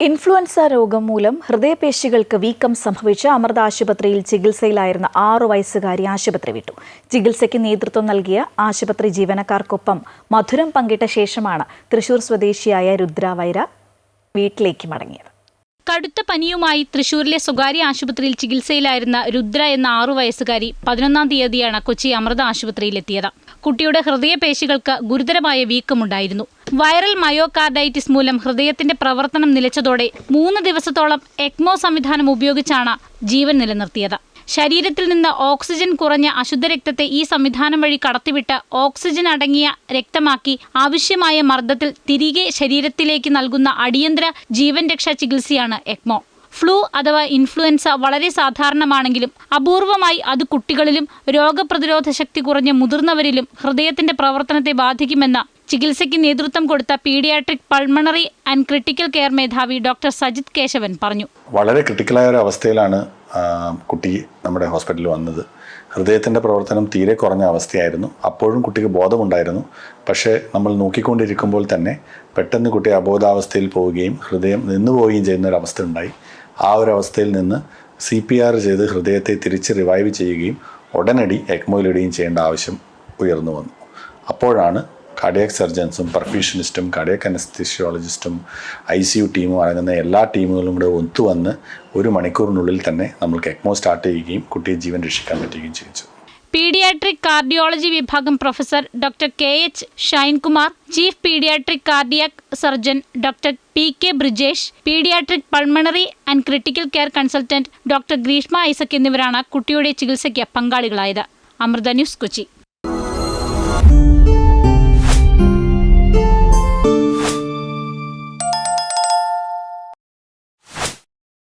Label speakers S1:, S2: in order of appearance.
S1: Influenza രോഗം മൂലം ഹൃദയപേശികൾക്ക് വീക്കം സംഭവിച്ച അമൃത ആശുപത്രിയിൽ ചികിത്സയിലായിരുന്ന ആറു വയസ്സുകാരി ആശുപത്രി വിട്ടു. ചികിത്സയ്ക്ക് നേതൃത്വം നൽകിയ ആശുപത്രി ജീവനക്കാർക്കൊപ്പം മധുരം പങ്കിട്ട ശേഷമാണ് തൃശൂർ സ്വദേശിയായ രുദ്ര വൈര വീട്ടിലേക്ക് മടങ്ങിയത്.
S2: കടുത്ത പനിയുമായി തൃശൂരിലെ സ്വകാര്യ ആശുപത്രിയിൽ ചികിത്സയിലായിരുന്ന രുദ്ര എന്ന ആറു വയസ്സുകാരി പതിനൊന്നാം തീയതിയാണ് കൊച്ചി അമൃത ആശുപത്രിയിലെത്തിയത്. കുട്ടിയുടെ ഹൃദയപേശികൾക്ക് ഗുരുതരമായ വീക്കമുണ്ടായിരുന്നു. വൈറൽ മയോകാർഡൈറ്റിസ് മൂലം ഹൃദയത്തിന്റെ പ്രവർത്തനം നിലച്ചതോടെ മൂന്ന് ദിവസത്തോളം എക്മോ സംവിധാനം ഉപയോഗിച്ചാണ് ജീവൻ നിലനിർത്തിയത്. ശരീരത്തിൽ നിന്ന് ഓക്സിജൻ കുറഞ്ഞ അശുദ്ധ രക്തത്തെ ഈ സംവിധാനം വഴി കടത്തിവിട്ട് ഓക്സിജൻ അടങ്ങിയ രക്തമാക്കി ആവശ്യമായ മർദ്ദത്തിൽ തിരികെ ശരീരത്തിലേക്ക് നൽകുന്ന അടിയന്തര ജീവൻ രക്ഷാ ചികിത്സയാണ് എക്മോ. ഫ്ലൂ അഥവാ ഇൻഫ്ലുവൻസ വളരെ സാധാരണമാണെങ്കിലും അപൂർവമായി അത് കുട്ടികളിലും രോഗപ്രതിരോധ ശക്തി കുറഞ്ഞ മുതിർന്നവരിലും ഹൃദയത്തിന്റെ പ്രവർത്തനത്തെ ബാധിക്കുമെന്ന് ചികിത്സയ്ക്ക് നേതൃത്വം കൊടുത്ത pediatric pulmonary and critical care മേധാവി ഡോക്ടർ സജിത് കേശവൻ പറഞ്ഞു.
S3: വളരെ ക്രിട്ടിക്കലായ ഒരു അവസ്ഥയിലാണ് കുട്ടി നമ്മുടെ ഹോസ്പിറ്റലിൽ വന്നത്. ഹൃദയത്തിന്റെ പ്രവർത്തനം തീരെ കുറഞ്ഞ അവസ്ഥയായിരുന്നു. അപ്പോഴും കുട്ടിക്ക് ബോധമുണ്ടായിരുന്നു. പക്ഷേ നമ്മൾ നോക്കിക്കൊണ്ടിരിക്കുമ്പോൾ തന്നെ പെട്ടെന്ന് കുട്ടി അബോധാവസ്ഥയിൽ പോവുകയും ഹൃദയം നിന്നു പോവുകയും ചെയ്യുന്ന ഒരു അവസ്ഥ ഉണ്ടായി. ആ ഒരു അവസ്ഥയിൽ നിന്ന് സി പി ആർ ചെയ്ത് ഹൃദയത്തെ തിരിച്ച് റിവൈവ് ചെയ്യുകയും ഉടനടി എക്മോയിലിടുകയും ചെയ്യേണ്ട ആവശ്യം ഉയർന്നു വന്നു. അപ്പോഴാണ് കാർഡിയാക് സർജൻസും പെർഫ്യൂഷനിസ്റ്റും കാർഡിയക് അനസ്തിഷ്യോളജിസ്റ്റും ഐ സി യു ടീമും അടങ്ങുന്ന എല്ലാ ടീമുകളും കൂടെ ഒത്തുവന്ന് ഒരു മണിക്കൂറിനുള്ളിൽ തന്നെ നമ്മൾക്ക് എക്മോ സ്റ്റാർട്ട് ചെയ്യുകയും കുട്ടിയെ ജീവൻ രക്ഷിക്കാൻ പറ്റുകയും ചെയ്യിച്ചു
S2: പീഡിയാട്രിക് കാർഡിയോളജി വിഭാഗം professor doctor K H Shinekumar chief pediatric cardiac surgeon doctor P K Brijesh pediatric pulmonary and critical care consultant doctor Greeshma Isaac എന്നിവരാണ് കുട്ടിയുടെ ചികിത്സയ്ക്ക് പങ്കാളികളായത്. അമൃത ന്യൂസ് കൊച്ചി.